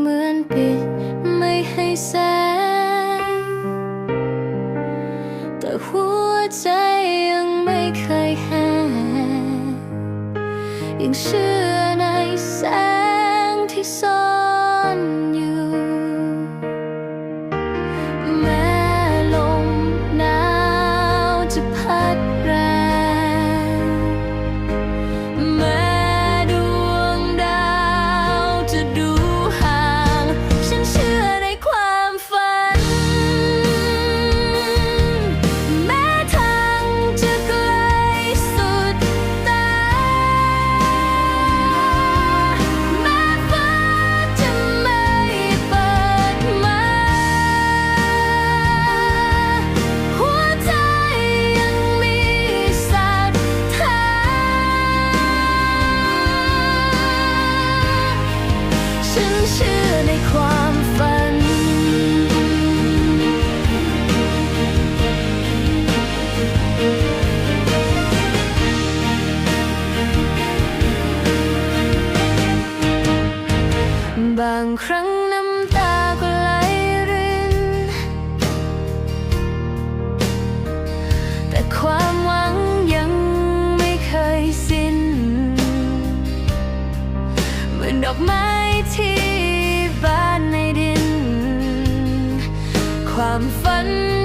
เหมือนปิดไม่ให้แสง แต่หัวใจยังไม่เคยแห้งยังเชื่อ ครั้งน้ำตาก็ไหลริน แต่ความหวังยังไม่เคยสิ้น เหมือนดอกไม้ที่บานในดิน ความฝัน